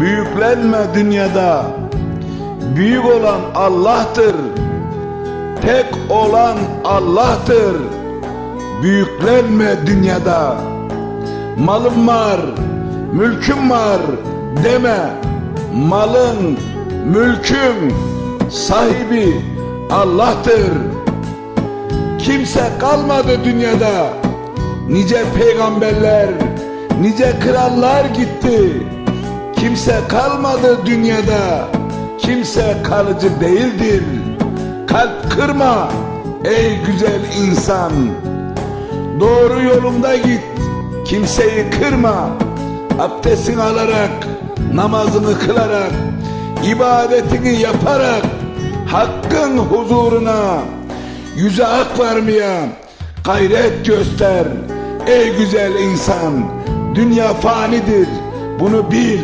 Büyüklenme dünyada. Büyük olan Allah'tır. Tek olan Allah'tır. Büyüklenme dünyada. Malım var, mülküm var deme. Malın, mülkün sahibi Allah'tır. Kimse kalmadı dünyada. Nice peygamberler, nice krallar gitti. Kimse kalmadı dünyada. Kimse kalıcı değildir. Kalp kırma ey güzel insan. Doğru yolunda git. Kimseyi kırma. Abdestini alarak, namazını kılarak, ibadetini yaparak hakkın huzuruna yüze ak varmaya gayret göster. Ey güzel insan, dünya fanidir. Bunu bil.